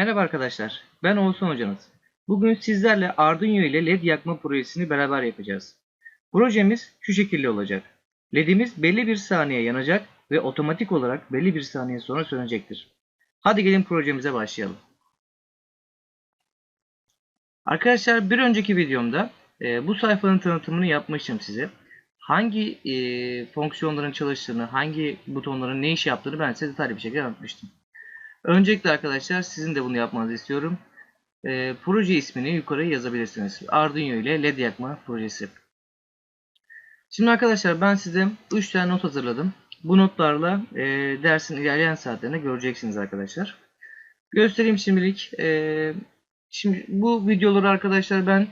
Merhaba arkadaşlar, ben Oğuzhan hocanız. Bugün sizlerle Arduino ile LED yakma projesini beraber yapacağız. Projemiz şu şekilde olacak. LED'imiz belli bir saniye yanacak ve otomatik olarak belli bir saniye sonra sönecektir. Hadi gelin projemize başlayalım. Arkadaşlar bir önceki videomda e, bu sayfanın tanıtımını yapmıştım size. Hangi e, fonksiyonların çalıştığını, hangi butonların ne iş yaptığını ben size detaylı bir şekilde anlatmıştım. Öncelikle arkadaşlar sizin de bunu yapmanızı istiyorum. E, proje ismini yukarıya yazabilirsiniz. Arduino ile LED yakma projesi. Şimdi arkadaşlar ben size 3 tane not hazırladım. Bu notlarla e, dersin ilerleyen saatlerinde göreceksiniz arkadaşlar. Göstereyim şimdilik. E, şimdi bu videoları arkadaşlar ben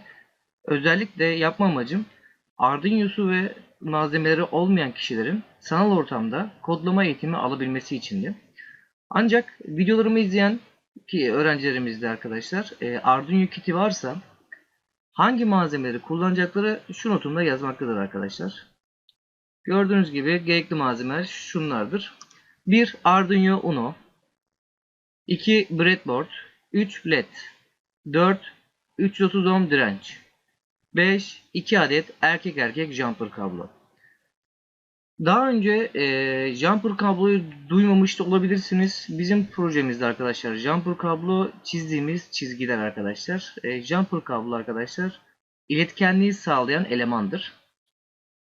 özellikle yapma amacım Arduino'su ve malzemeleri olmayan kişilerin sanal ortamda kodlama eğitimi alabilmesi içindi. Ancak videolarımı izleyen ki öğrencilerimizde arkadaşlar e, Arduino kiti varsa hangi malzemeleri kullanacakları şu notumda yazmaktadır arkadaşlar. Gördüğünüz gibi gerekli malzemeler şunlardır. 1 Arduino Uno 2 breadboard 3 led 4 330 ohm direnç 5 2 adet erkek erkek jumper kablo. Daha önce e, jumper kabloyu duymamış da olabilirsiniz. Bizim projemizde arkadaşlar jumper kablo çizdiğimiz çizgiler arkadaşlar. E, jumper kablo arkadaşlar iletkenliği sağlayan elemandır.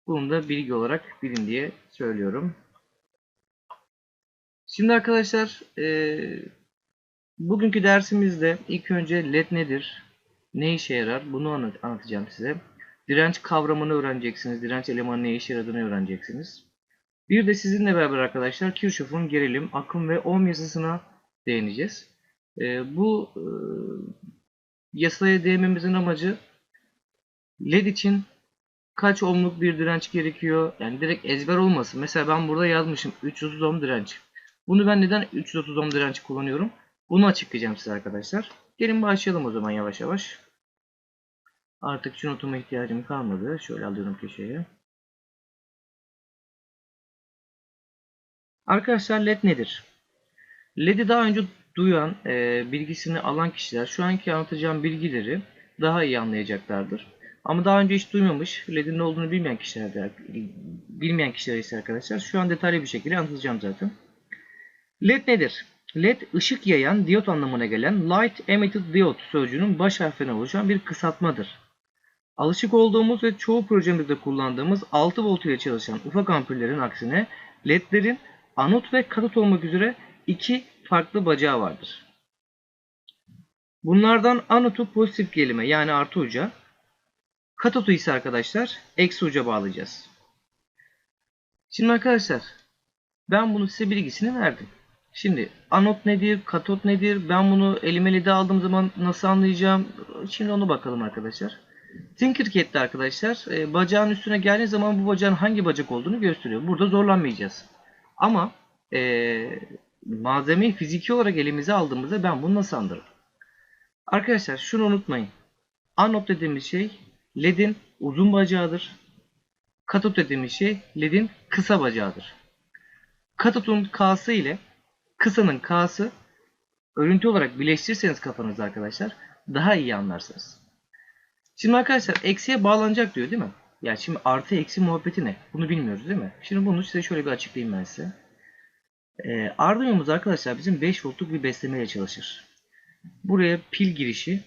Bunu da bilgi olarak bilin diye söylüyorum. Şimdi arkadaşlar e, bugünkü dersimizde ilk önce led nedir? Ne işe yarar? Bunu anlat anlatacağım size. Direnç kavramını öğreneceksiniz. Direnç elemanı ne işe yaradığını öğreneceksiniz. Bir de sizinle beraber arkadaşlar Kirchhoff'un gerilim, akım ve ohm yasasına değineceğiz. E, bu e, yasaya değinmemizin amacı LED için kaç ohmluk bir direnç gerekiyor? Yani direkt ezber olmasın. Mesela ben burada yazmışım 330 ohm direnç. Bunu ben neden 330 ohm direnç kullanıyorum? Bunu açıklayacağım size arkadaşlar. Gelin başlayalım o zaman yavaş yavaş. Artık şu notuma ihtiyacım kalmadı. Şöyle alıyorum köşeye. Arkadaşlar LED nedir? LED'i daha önce duyan, e, bilgisini alan kişiler şu anki anlatacağım bilgileri daha iyi anlayacaklardır. Ama daha önce hiç duymamış, LED'in ne olduğunu bilmeyen kişiler de, bilmeyen kişiler ise arkadaşlar şu an detaylı bir şekilde anlatacağım zaten. LED nedir? LED ışık yayan diyot anlamına gelen Light Emitted Diode sözcüğünün baş harfinden oluşan bir kısaltmadır. Alışık olduğumuz ve çoğu projemizde kullandığımız 6 volt ile çalışan ufak ampullerin aksine LED'lerin anot ve katot olmak üzere iki farklı bacağı vardır. Bunlardan anotu pozitif gelime yani artı uca, katotu ise arkadaşlar eksi uca bağlayacağız. Şimdi arkadaşlar ben bunu size bilgisini verdim. Şimdi anot nedir, katot nedir? Ben bunu elime LED'e aldığım zaman nasıl anlayacağım? Şimdi onu bakalım arkadaşlar. Tinkercad'de arkadaşlar e, bacağın üstüne geldiği zaman bu bacağın hangi bacak olduğunu gösteriyor. Burada zorlanmayacağız. Ama e, malzemeyi fiziki olarak elimize aldığımızda ben bunu nasıl anlarım? Arkadaşlar şunu unutmayın. Anot dediğimiz şey LED'in uzun bacağıdır. Katot dediğimiz şey LED'in kısa bacağıdır. Katotun K'sı ile kısanın K'sı örüntü olarak birleştirirseniz kafanızda arkadaşlar daha iyi anlarsınız. Şimdi arkadaşlar eksiye bağlanacak diyor değil mi? Ya şimdi artı eksi muhabbeti ne? Bunu bilmiyoruz değil mi? Şimdi bunu size şöyle bir açıklayayım ben size. Ee, Arduino'muz arkadaşlar bizim 5 voltluk bir beslemeyle çalışır. Buraya pil girişi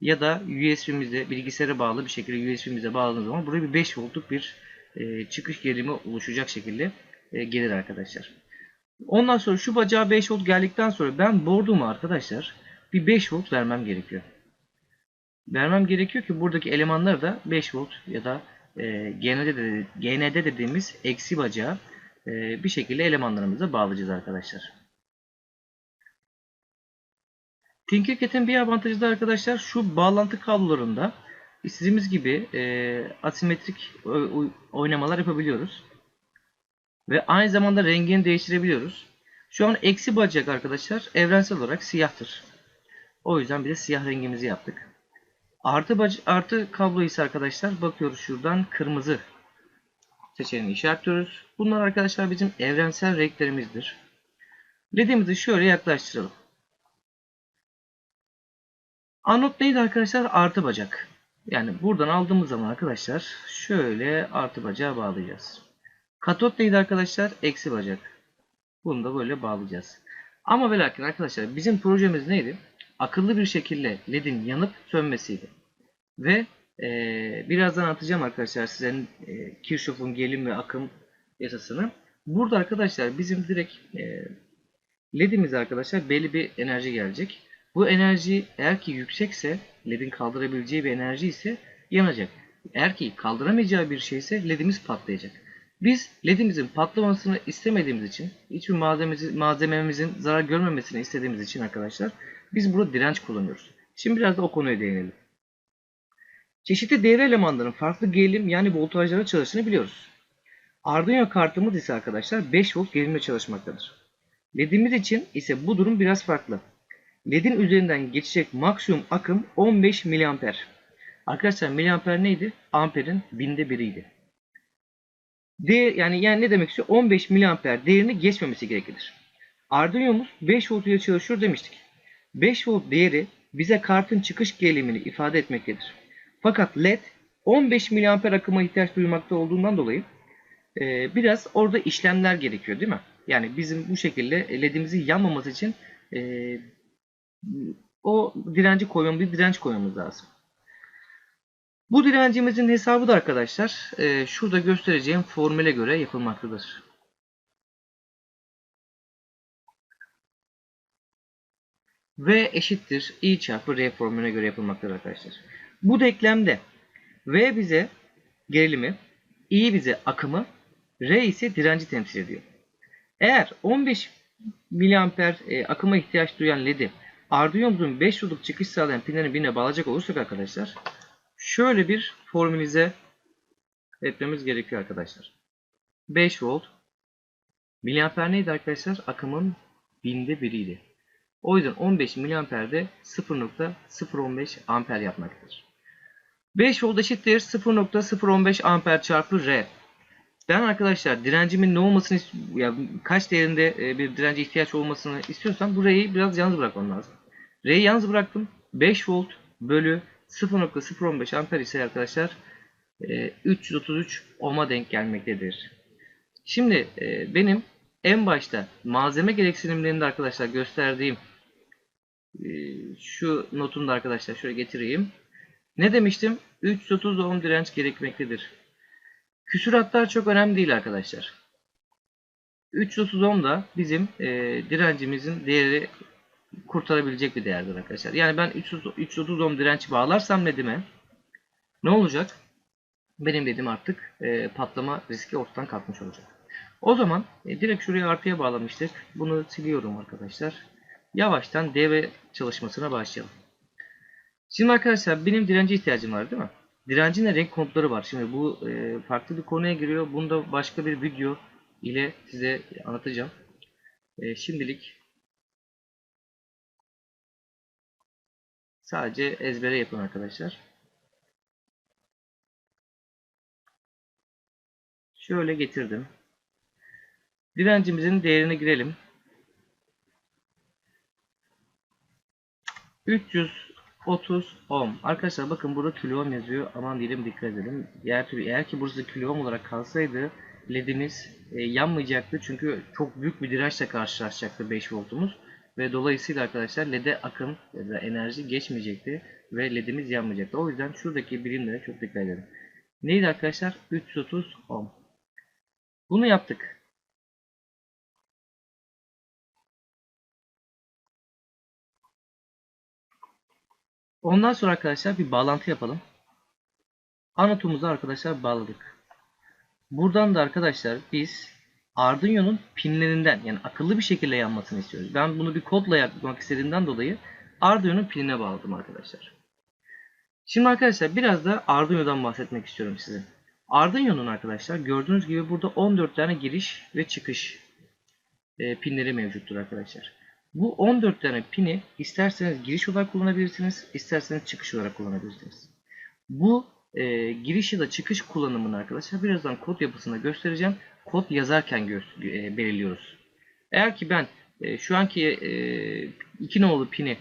ya da USB'mize bilgisayara bağlı bir şekilde USB'mize bağladığımız zaman buraya bir 5 voltluk bir e, çıkış gerilimi oluşacak şekilde e, gelir arkadaşlar. Ondan sonra şu bacağa 5 volt geldikten sonra ben board'uma arkadaşlar bir 5 volt vermem gerekiyor. Vermem gerekiyor ki buradaki elemanları da 5 volt ya da e, GND, de, GND dediğimiz eksi bacağı e, bir şekilde elemanlarımıza bağlayacağız arkadaşlar. Tinkercad'in bir avantajı da arkadaşlar şu bağlantı kablolarında istediğimiz gibi e, asimetrik oynamalar yapabiliyoruz. Ve aynı zamanda rengini değiştirebiliyoruz. Şu an eksi bacak arkadaşlar evrensel olarak siyahtır. O yüzden bir de siyah rengimizi yaptık. Artı, bac artı kablo ise arkadaşlar bakıyoruz şuradan kırmızı seçeneğini işaretliyoruz. Bunlar arkadaşlar bizim evrensel renklerimizdir. LED'imizi şöyle yaklaştıralım. Anot neydi arkadaşlar? Artı bacak. Yani buradan aldığımız zaman arkadaşlar şöyle artı bacağı bağlayacağız. Katot neydi arkadaşlar? Eksi bacak. Bunu da böyle bağlayacağız. Ama ve arkadaşlar bizim projemiz neydi? Akıllı bir şekilde ledin yanıp sönmesiydi. Ve e, birazdan atacağım arkadaşlar size e, Kirchhoff'un gelim ve akım yasasını. Burada arkadaşlar bizim direkt e, ledimiz arkadaşlar belli bir enerji gelecek. Bu enerji eğer ki yüksekse ledin kaldırabileceği bir enerji ise yanacak. Eğer ki kaldıramayacağı bir şey ise ledimiz patlayacak. Biz ledimizin patlamasını istemediğimiz için, hiçbir malzememizi, malzememizin zarar görmemesini istediğimiz için arkadaşlar biz burada direnç kullanıyoruz. Şimdi biraz da o konuya değinelim. Çeşitli devre elemanların farklı gerilim yani voltajlara çalıştığını biliyoruz. Arduino kartımız ise arkadaşlar 5 volt gerilimle çalışmaktadır. LED'imiz için ise bu durum biraz farklı. LED'in üzerinden geçecek maksimum akım 15 mA. Arkadaşlar miliamper neydi? Amperin binde biriydi. Değer, yani, yani ne demek istiyor? 15 mA değerini geçmemesi gerekir. Arduino'muz 5 volt ile çalışıyor demiştik. 5 volt değeri bize kartın çıkış gerilimini ifade etmektedir. Fakat LED 15 mA akıma ihtiyaç duymakta olduğundan dolayı e, biraz orada işlemler gerekiyor değil mi? Yani bizim bu şekilde ledimizin yanmaması için e, o direnci koymamız, bir direnç koymamız lazım. Bu direncimizin hesabı da arkadaşlar e, şurada göstereceğim formüle göre yapılmaktadır. V eşittir I çarpı R formülüne göre yapılmaktadır arkadaşlar. Bu denklemde V bize gerilimi, I bize akımı, R ise direnci temsil ediyor. Eğer 15 miliamper e, akıma ihtiyaç duyan LED'i Arduino'muzun 5 voltluk çıkış sağlayan pinlerin birine bağlayacak olursak arkadaşlar şöyle bir formülize etmemiz gerekiyor arkadaşlar. 5 volt miliamper neydi arkadaşlar? Akımın binde biriydi. O yüzden 15 miliamperde 0.015 amper yapmaktadır. 5 volt eşittir 0.015 amper çarpı R. Ben arkadaşlar direncimin ne olmasını ya kaç değerinde e, bir dirence ihtiyaç olmasını istiyorsam bu R'yi biraz yalnız bırakmam lazım. R'yi yalnız bıraktım. 5 volt bölü 0.015 amper ise arkadaşlar 333 e, ohm'a denk gelmektedir. Şimdi e, benim en başta malzeme gereksinimlerinde arkadaşlar gösterdiğim şu notunu da arkadaşlar şöyle getireyim. Ne demiştim? 330 ohm direnç gerekmektedir. Küsuratlar çok önemli değil arkadaşlar. 330 ohm da bizim e, direncimizin değeri kurtarabilecek bir değerdir arkadaşlar. Yani ben 330, 330 ohm direnç bağlarsam ledime ne olacak? Benim ledim artık e, patlama riski ortadan kalkmış olacak. O zaman e, direkt şuraya artıya bağlamıştık. Bunu siliyorum arkadaşlar. Yavaştan devre çalışmasına başlayalım. Şimdi arkadaşlar benim direnci ihtiyacım var değil mi? Direncin renk komutları var. Şimdi bu e, farklı bir konuya giriyor. Bunu da başka bir video ile size anlatacağım. E, şimdilik sadece ezbere yapın arkadaşlar. Şöyle getirdim. Direncimizin değerini girelim. 300 30 ohm. Arkadaşlar bakın burada kilo ohm yazıyor. Aman diyelim dikkat edelim. Eğer, eğer ki burası kilo ohm olarak kalsaydı ledimiz e, yanmayacaktı. Çünkü çok büyük bir dirençle karşılaşacaktı 5 voltumuz. Ve dolayısıyla arkadaşlar lede akım ya da enerji geçmeyecekti. Ve ledimiz yanmayacaktı. O yüzden şuradaki birimlere çok dikkat edelim. Neydi arkadaşlar? 330 ohm. Bunu yaptık. Ondan sonra arkadaşlar bir bağlantı yapalım. Anotumuzu arkadaşlar bağladık. Buradan da arkadaşlar biz Arduino'nun pinlerinden yani akıllı bir şekilde yanmasını istiyoruz. Ben bunu bir kodla yapmak istediğimden dolayı Arduino'nun pinine bağladım arkadaşlar. Şimdi arkadaşlar biraz da Arduino'dan bahsetmek istiyorum size. Arduino'nun arkadaşlar gördüğünüz gibi burada 14 tane giriş ve çıkış e, pinleri mevcuttur arkadaşlar. Bu 14 tane pini isterseniz giriş olarak kullanabilirsiniz, isterseniz çıkış olarak kullanabilirsiniz. Bu e, giriş ya da çıkış kullanımını arkadaşlar birazdan kod yapısında göstereceğim. Kod yazarken e, belirliyoruz. Eğer ki ben e, şu anki e, iki nolu pini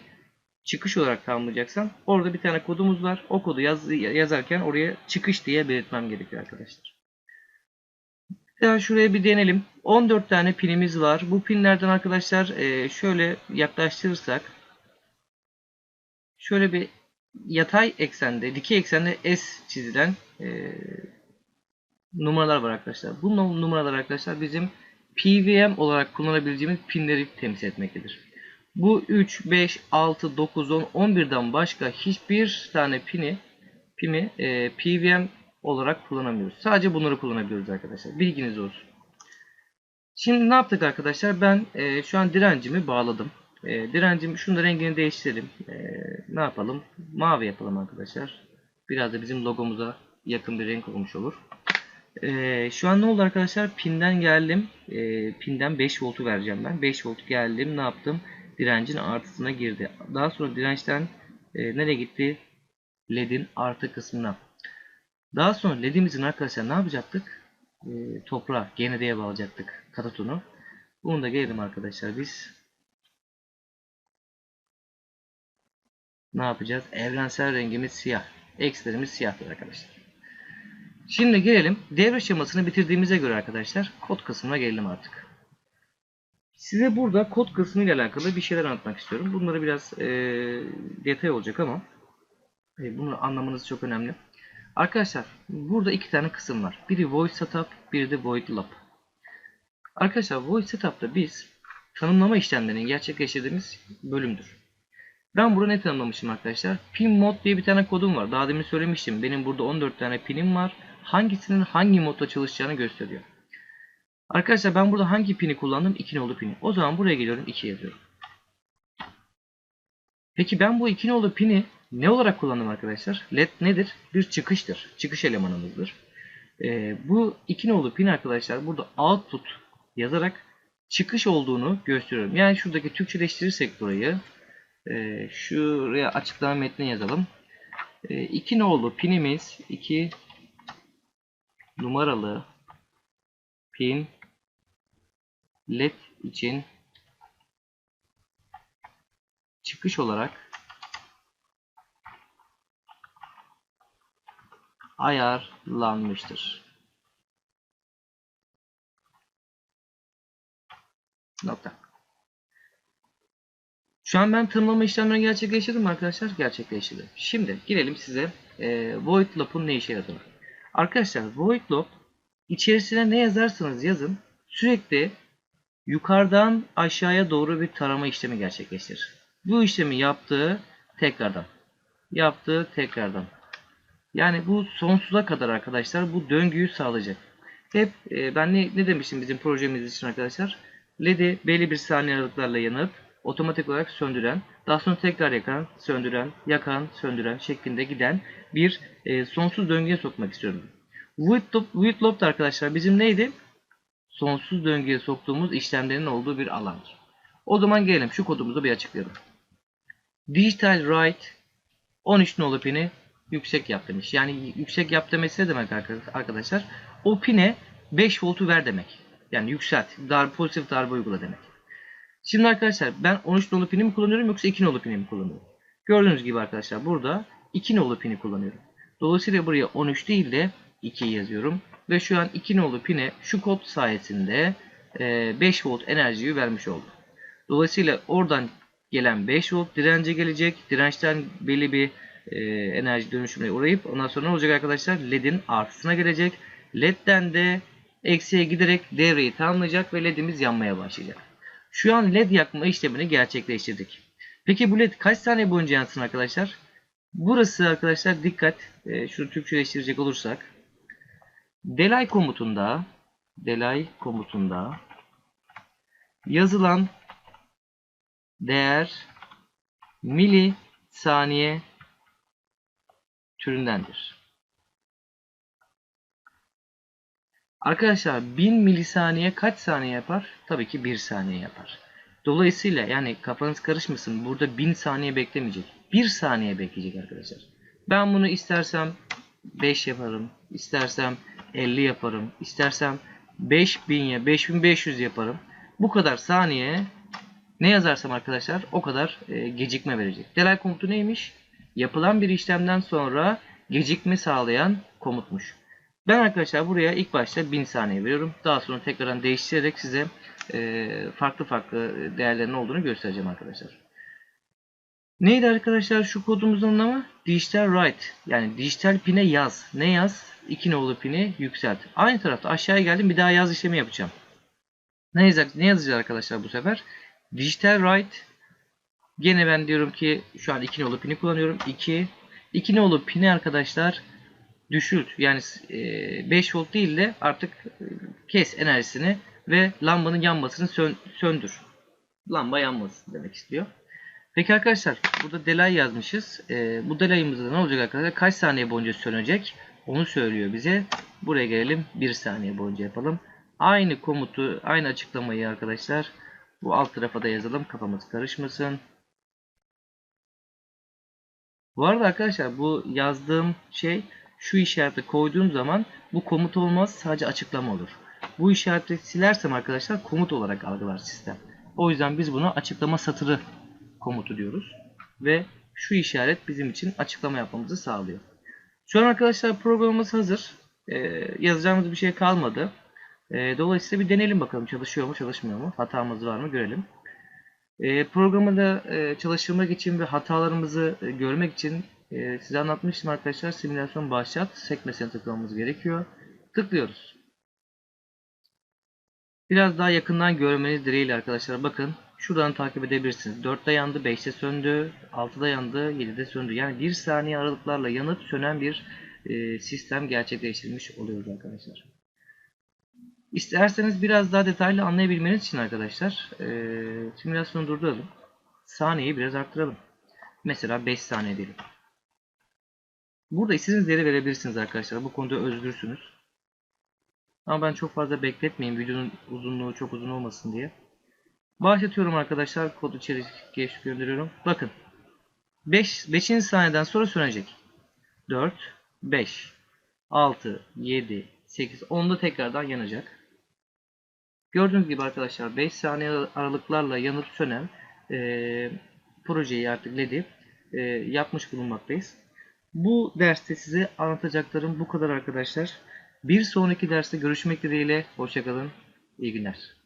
çıkış olarak tanımlayacaksam orada bir tane kodumuz var. O kodu yaz, yazarken oraya çıkış diye belirtmem gerekiyor arkadaşlar. Ya şuraya bir denelim. 14 tane pinimiz var. Bu pinlerden arkadaşlar e, şöyle yaklaştırırsak şöyle bir yatay eksende, dikey eksende S çizilen e, numaralar var arkadaşlar. Bu num- numaralar arkadaşlar bizim PVM olarak kullanabileceğimiz pinleri temsil etmektedir. Bu 3, 5, 6, 9, 10, 11'den başka hiçbir tane pini pimi e, PVM olarak kullanamıyoruz. Sadece bunları kullanabiliyoruz arkadaşlar. Bilginiz olsun. Şimdi ne yaptık arkadaşlar? Ben e, şu an direncimi bağladım. E, direncim şunu da rengini değiştirelim. E, ne yapalım? Mavi yapalım arkadaşlar. Biraz da bizim logomuza yakın bir renk olmuş olur. E, şu an ne oldu arkadaşlar? Pinden geldim. E, pinden 5 voltu vereceğim ben. 5 volt geldim. Ne yaptım? Direncin artısına girdi. Daha sonra dirençten e, nereye gitti? LED'in artı kısmına. Daha sonra LED'imizin arkadaşlar ne yapacaktık? E, toprağa, GND'ye bağlayacaktık katatonu. Bunu da gelelim arkadaşlar biz. Ne yapacağız? Evrensel rengimiz siyah. X'lerimiz siyahtır arkadaşlar. Şimdi gelelim. Devre şemasını bitirdiğimize göre arkadaşlar kod kısmına gelelim artık. Size burada kod kısmı ile alakalı bir şeyler anlatmak istiyorum. Bunları biraz e, detay olacak ama e, bunu anlamanız çok önemli. Arkadaşlar burada iki tane kısım var. Biri void setup, biri de void lab. Arkadaşlar void setup'ta biz tanımlama işlemlerini gerçekleştirdiğimiz bölümdür. Ben burada ne tanımlamışım arkadaşlar? Pin mod diye bir tane kodum var. Daha demin söylemiştim. Benim burada 14 tane pinim var. Hangisinin hangi modda çalışacağını gösteriyor. Arkadaşlar ben burada hangi pini kullandım? 2 nolu pini. O zaman buraya geliyorum 2 yazıyorum. Peki ben bu 2 nolu pini ne olarak kullandım arkadaşlar? LED nedir? Bir çıkıştır. Çıkış elemanımızdır. Ee, bu 2 nolu pin arkadaşlar burada output yazarak çıkış olduğunu gösteriyorum. Yani şuradaki Türkçeleştirirsek burayı e, şuraya açıklama metni yazalım. 2 e, nolu pinimiz 2 numaralı pin led için çıkış olarak ayarlanmıştır. Nokta. Şu an ben tanımlama işlemlerini gerçekleştirdim arkadaşlar? Gerçekleştirdim. Şimdi girelim size e, void loop'un ne işe yaradığını. Arkadaşlar void loop içerisine ne yazarsanız yazın sürekli yukarıdan aşağıya doğru bir tarama işlemi gerçekleştirir. Bu işlemi yaptığı tekrardan. Yaptığı tekrardan. Yani bu sonsuza kadar arkadaşlar bu döngüyü sağlayacak. Hep e, ben ne, ne demiştim bizim projemiz için arkadaşlar? LED'i belli bir saniye aralıklarla yanıp otomatik olarak söndüren, daha sonra tekrar yakan, söndüren, yakan, söndüren şeklinde giden bir e, sonsuz döngüye sokmak istiyorum. Loop da arkadaşlar bizim neydi? Sonsuz döngüye soktuğumuz işlemlerin olduğu bir alandır. O zaman gelelim şu kodumuzu bir açıklayalım. Digital write 13 nolu pini yüksek yap demiş. Yani yüksek yap demesi ne demek arkadaşlar? O pine 5 voltu ver demek. Yani yükselt. Dar, pozitif darbe uygula demek. Şimdi arkadaşlar ben 13 nolu pini mi kullanıyorum yoksa 2 nolu pini mi kullanıyorum? Gördüğünüz gibi arkadaşlar burada 2 nolu pini kullanıyorum. Dolayısıyla buraya 13 değil de 2 yazıyorum. Ve şu an 2 nolu pine şu kod sayesinde 5 volt enerjiyi vermiş oldum. Dolayısıyla oradan gelen 5 volt dirence gelecek. Dirençten belli bir e, enerji dönüşümüne uğrayıp ondan sonra ne olacak arkadaşlar? LED'in artısına gelecek. LED'den de eksiye giderek devreyi tamamlayacak ve LED'imiz yanmaya başlayacak. Şu an LED yakma işlemini gerçekleştirdik. Peki bu LED kaç saniye boyunca yansın arkadaşlar? Burası arkadaşlar dikkat. E, şunu Türkçeleştirecek olursak. Delay komutunda delay komutunda yazılan değer milisaniye türündendir. Arkadaşlar 1000 milisaniye kaç saniye yapar? Tabii ki 1 saniye yapar. Dolayısıyla yani kafanız karışmasın. Burada 1000 saniye beklemeyecek. 1 saniye bekleyecek arkadaşlar. Ben bunu istersem 5 yaparım. istersem 50 yaparım. istersem 5000'ye 5500 yaparım. Bu kadar saniye Ne yazarsam arkadaşlar o kadar e, gecikme verecek. Delay komutu neymiş? Yapılan bir işlemden sonra gecikme sağlayan komutmuş. Ben arkadaşlar buraya ilk başta 1000 saniye veriyorum. Daha sonra tekrardan değiştirerek size e, farklı farklı değerlerin olduğunu göstereceğim arkadaşlar. Neydi arkadaşlar şu kodumuzun anlamı? Digital write. Yani dijital pine yaz. Ne yaz? 2 nolu pini yükselt. Aynı tarafta aşağıya geldim bir daha yaz işlemi yapacağım. Ne yazacak? Ne yazacağız arkadaşlar bu sefer? Digital write. Gene ben diyorum ki şu an 2 nolu pini kullanıyorum. 2 2 nolu pini arkadaşlar düşült. Yani 5 volt değil de artık e, kes enerjisini ve lambanın yanmasını sön söndür. Lamba yanmasın demek istiyor. Peki arkadaşlar burada delay yazmışız. Ee, bu delayımızda ne olacak arkadaşlar? Kaç saniye boyunca sönecek? Onu söylüyor bize. Buraya gelelim. 1 saniye boyunca yapalım. Aynı komutu, aynı açıklamayı arkadaşlar bu alt tarafa da yazalım. Kafamız karışmasın. Bu arada arkadaşlar bu yazdığım şey şu işareti koyduğum zaman bu komut olmaz sadece açıklama olur. Bu işareti silersem arkadaşlar komut olarak algılar sistem. O yüzden biz bunu açıklama satırı komutu diyoruz. Ve şu işaret bizim için açıklama yapmamızı sağlıyor. Şu an arkadaşlar programımız hazır. Ee, yazacağımız bir şey kalmadı. Ee, dolayısıyla bir deneyelim bakalım çalışıyor mu çalışmıyor mu. Hatamız var mı görelim. Ee, programı da e, çalıştırmak için ve hatalarımızı e, görmek için e, size anlatmıştım arkadaşlar. Simülasyon başlat sekmesine tıklamamız gerekiyor. Tıklıyoruz. Biraz daha yakından görmeniz dileğiyle arkadaşlar. Bakın şuradan takip edebilirsiniz. 4'te yandı, 5'te söndü, 6'da yandı, 7'de söndü. Yani 1 saniye aralıklarla yanıp sönen bir e, sistem gerçekleştirmiş oluyoruz arkadaşlar. İsterseniz biraz daha detaylı anlayabilmeniz için arkadaşlar e, simülasyonu durduralım. Saniyeyi biraz arttıralım. Mesela 5 saniye diyelim. Burada istediğiniz yere verebilirsiniz arkadaşlar. Bu konuda özgürsünüz. Ama ben çok fazla bekletmeyeyim. Videonun uzunluğu çok uzun olmasın diye. Başlatıyorum arkadaşlar. Kodu içeri geç gönderiyorum. Bakın. 5. 5. saniyeden sonra sönecek. 4, 5, 6, 7, 8, 10'da tekrardan yanacak. Gördüğünüz gibi arkadaşlar 5 saniye aralıklarla yanıp sönen e, projeyi artık LED'i e, yapmış bulunmaktayız. Bu derste size anlatacaklarım bu kadar arkadaşlar. Bir sonraki derste görüşmek dileğiyle. Hoşçakalın. İyi günler.